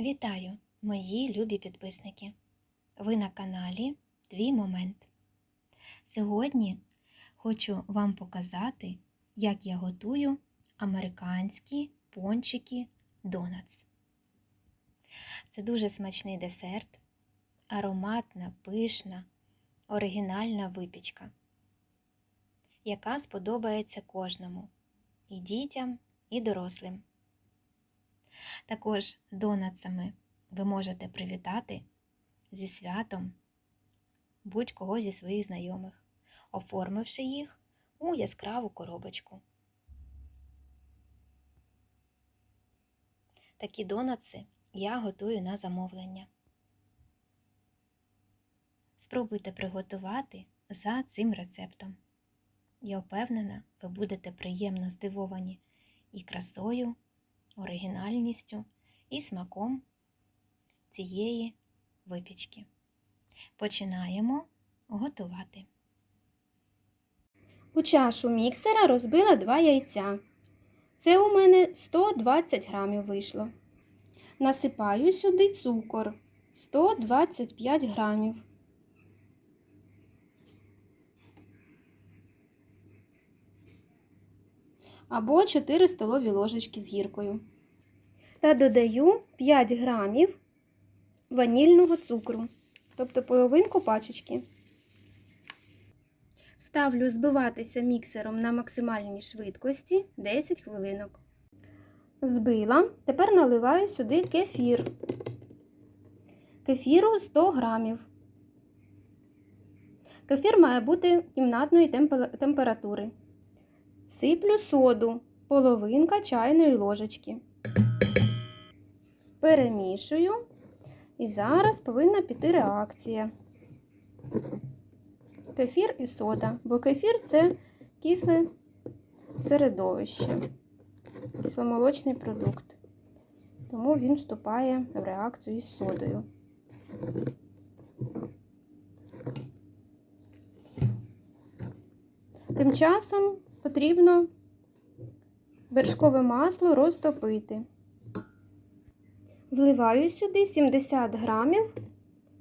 Вітаю, мої любі підписники! Ви на каналі Твій Момент. Сьогодні хочу вам показати, як я готую американські пончики донатс. Це дуже смачний десерт, ароматна, пишна, оригінальна випічка, яка сподобається кожному і дітям, і дорослим. Також донатсами ви можете привітати зі святом будь-кого зі своїх знайомих, оформивши їх у яскраву коробочку. Такі донатси я готую на замовлення. Спробуйте приготувати за цим рецептом. Я впевнена, ви будете приємно здивовані і красою оригінальністю і смаком цієї випічки. Починаємо готувати. У чашу міксера розбила два яйця. Це у мене 120 грамів вийшло. Насипаю сюди цукор 125 грамів. Або 4 столові ложечки з гіркою. Та додаю 5 грамів ванільного цукру, тобто половинку пачечки. Ставлю збиватися міксером на максимальній швидкості 10 хвилинок. Збила. Тепер наливаю сюди кефір. Кефіру 100 грамів. Кефір має бути кімнатної температури. Сиплю соду, половинка чайної ложечки. Перемішую. І зараз повинна піти реакція. Кефір і сода, бо кефір це кисле середовище, кисломолочний продукт. Тому він вступає в реакцію із содою. Тим часом потрібно вершкове масло розтопити. Вливаю сюди 70 грамів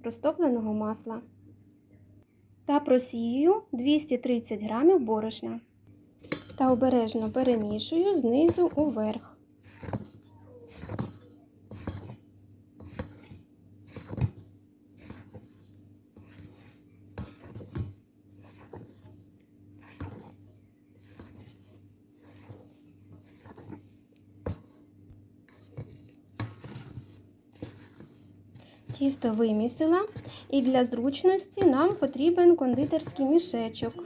розтопленого масла та просію 230 грамів борошна та обережно перемішую знизу уверх. Тісто вимісила, і для зручності нам потрібен кондитерський мішечок.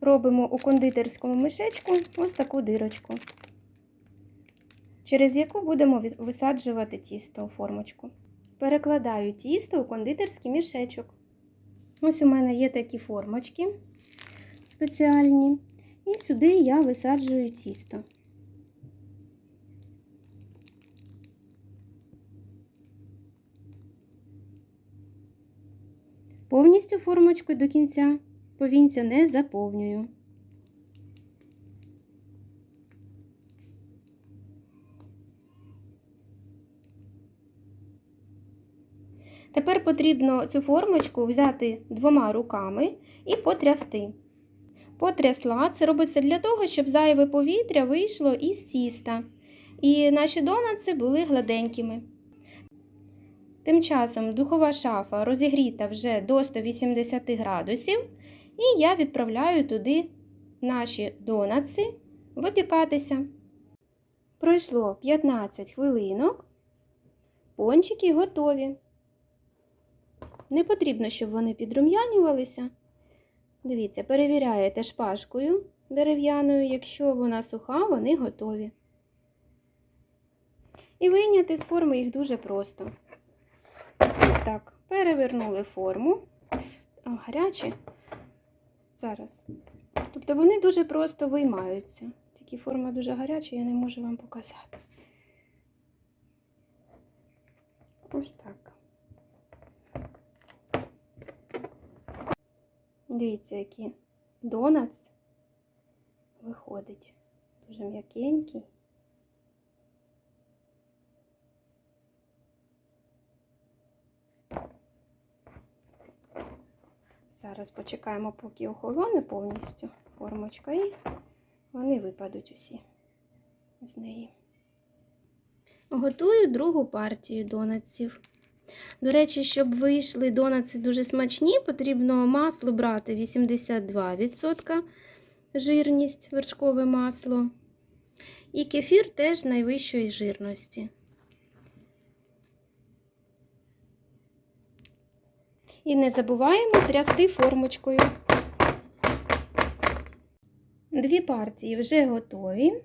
Робимо у кондитерському мішечку ось таку дирочку, через яку будемо висаджувати тісто у формочку. Перекладаю тісто у кондитерський мішечок. Ось у мене є такі формочки спеціальні, і сюди я висаджую тісто. Повністю формочку до кінця повінця не заповнюю. Тепер потрібно цю формочку взяти двома руками і потрясти. Потрясла, це робиться для того, щоб зайве повітря вийшло із тіста. І наші донатси були гладенькими. Тим часом духова шафа розігріта вже до 180 градусів, і я відправляю туди наші донатси випікатися. Пройшло 15 хвилинок, пончики готові. Не потрібно, щоб вони підрум'янювалися. Дивіться, перевіряєте шпажкою дерев'яною, якщо вона суха, вони готові. І вийняти з форми їх дуже просто. Ось так, перевернули форму. О, гарячі. Зараз. Тобто вони дуже просто виймаються. Тільки форма дуже гаряча, я не можу вам показати. Ось так. Дивіться, які донатс виходить. Дуже м'якенький. Зараз почекаємо, поки охолоне повністю формочка, і вони випадуть усі з неї. Готую другу партію донатсів. До речі, щоб вийшли донатси дуже смачні, потрібно масло брати 82% жирність, вершкове масло. І кефір теж найвищої жирності. І не забуваємо трясти формочкою. Дві партії вже готові.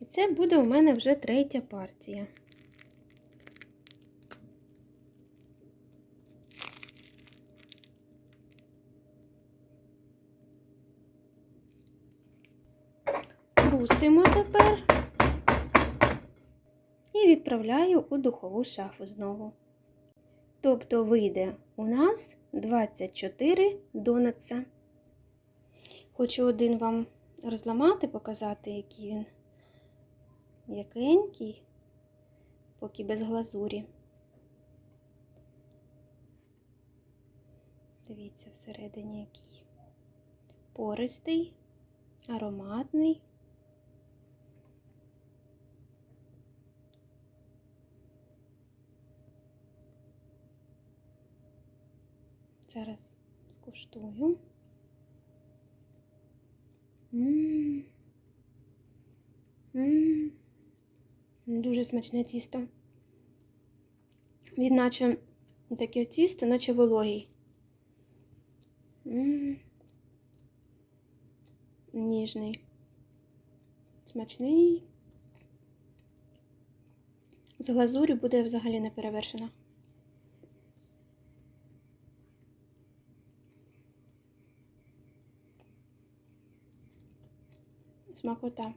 І це буде у мене вже третя партія. Трусимо тепер і відправляю у духову шафу знову. Тобто вийде у нас 24 донатса. Хочу один вам розламати, показати, який він м'якенький, поки без глазурі. Дивіться, всередині який. Пористий, ароматний. Зараз скуштую. М. М. Дуже смачне тісто. Він наче таке тісто, наче вологий. М. Ніжний. Смачний. З глазурю буде взагалі не перевершена. Смакота.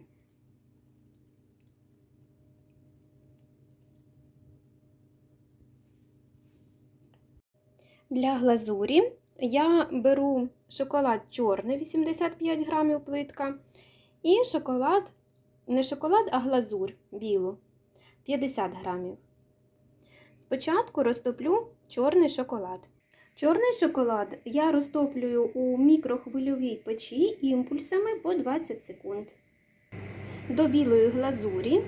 Для глазурі я беру шоколад чорний 85 грамів плитка. І шоколад, не шоколад, а глазурь білу 50 грамів. Спочатку розтоплю чорний шоколад. Чорний шоколад я розтоплюю у мікрохвильовій печі імпульсами по 20 секунд. До білої глазурі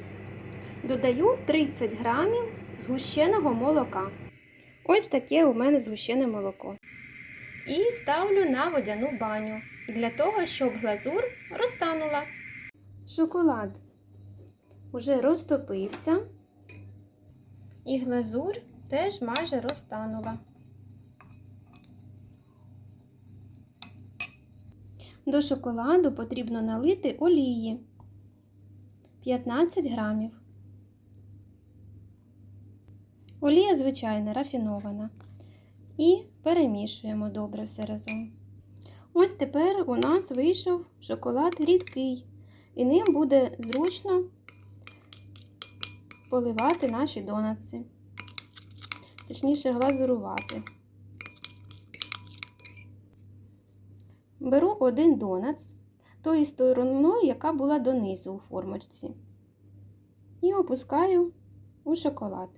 додаю 30 грамів згущеного молока. Ось таке у мене згущене молоко. І ставлю на водяну баню для того, щоб глазур розтанула. Шоколад уже розтопився, і глазур теж майже розтанула. До шоколаду потрібно налити олії 15 грамів. Олія звичайна, рафінована. І перемішуємо добре все разом. Ось тепер у нас вийшов шоколад рідкий, і ним буде зручно поливати наші донатси. Точніше, глазурувати. Беру один донатс тою стороною, яка була донизу у формочці, і опускаю у шоколад.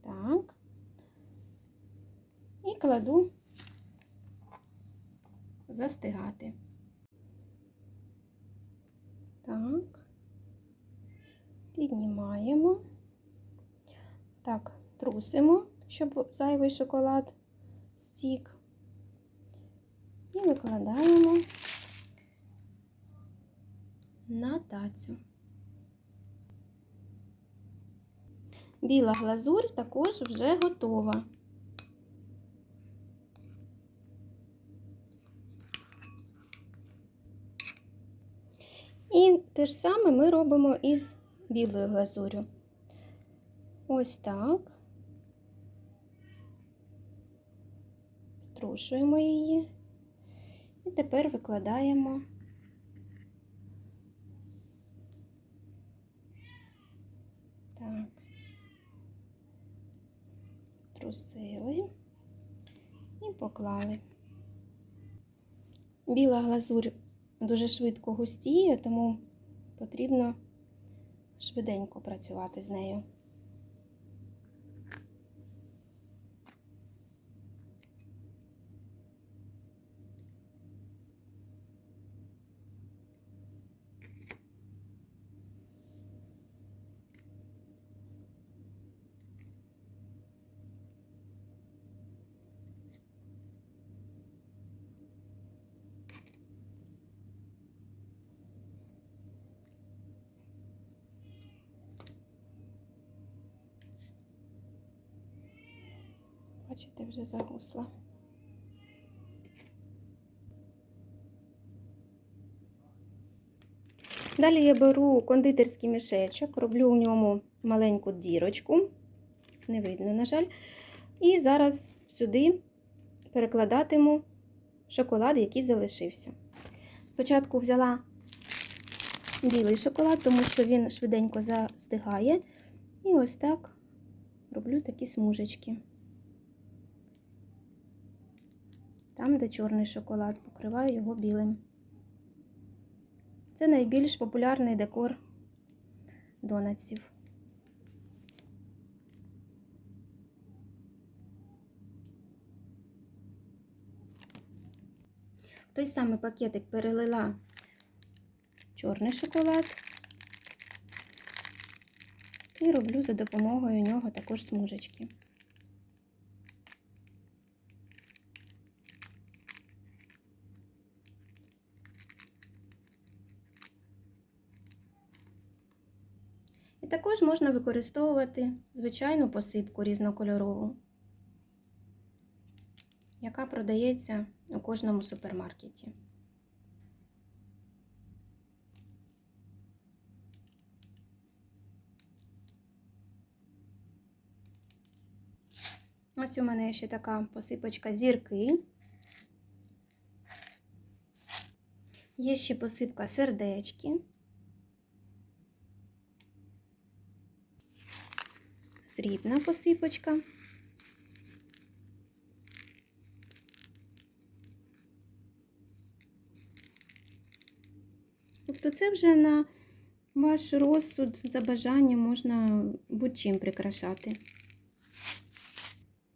Так. І кладу застигати. Так. Піднімаємо. Так, трусимо, щоб зайвий шоколад стік. І викладаємо на тацю. Біла глазурь також вже готова. І те ж саме ми робимо із білою глазурю. Ось так. Струшуємо її. І тепер викладаємо так. Струсили і поклали. Біла глазурь дуже швидко густіє, тому потрібно швиденько працювати з нею. Бачите, вже загусла. Далі я беру кондитерський мішечок, роблю у ньому маленьку дірочку, не видно, на жаль. І зараз сюди перекладатиму шоколад, який залишився. Спочатку взяла білий шоколад, тому що він швиденько застигає. І ось так роблю такі смужечки. Там, де чорний шоколад, покриваю його білим. Це найбільш популярний декор донатсів. В той самий пакетик перелила чорний шоколад і роблю за допомогою нього також смужечки. І також можна використовувати звичайну посипку різнокольорову, яка продається у кожному супермаркеті. Ось у мене ще така посипочка зірки. Є ще посипка сердечки. Срібна посипочка. Тобто це вже на ваш розсуд за бажанням можна будь-чим прикрашати.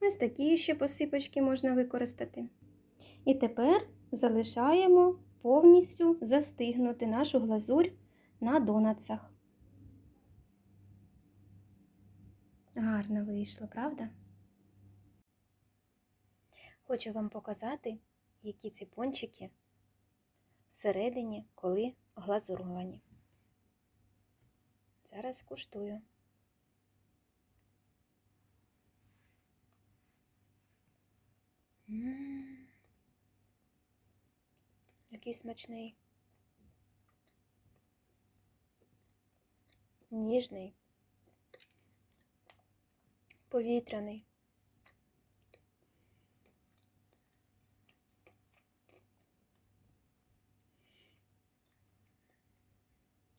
Ось такі ще посипочки можна використати. І тепер залишаємо повністю застигнути нашу глазурь на донатсах. Гарно вийшло, правда? Хочу вам показати, які ці пончики всередині, коли глазуровані. Зараз куштую. М, Який смачний. Ніжний. Повітряний.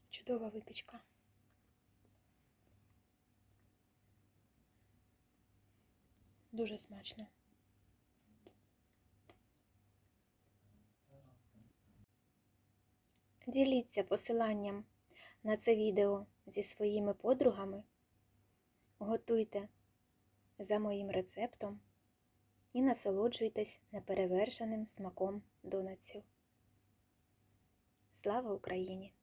Чудова випічка. Дуже смачно. Діліться посиланням на це відео зі своїми подругами. Готуйте за моїм рецептом і насолоджуйтесь неперевершеним смаком донатсів. Слава Україні!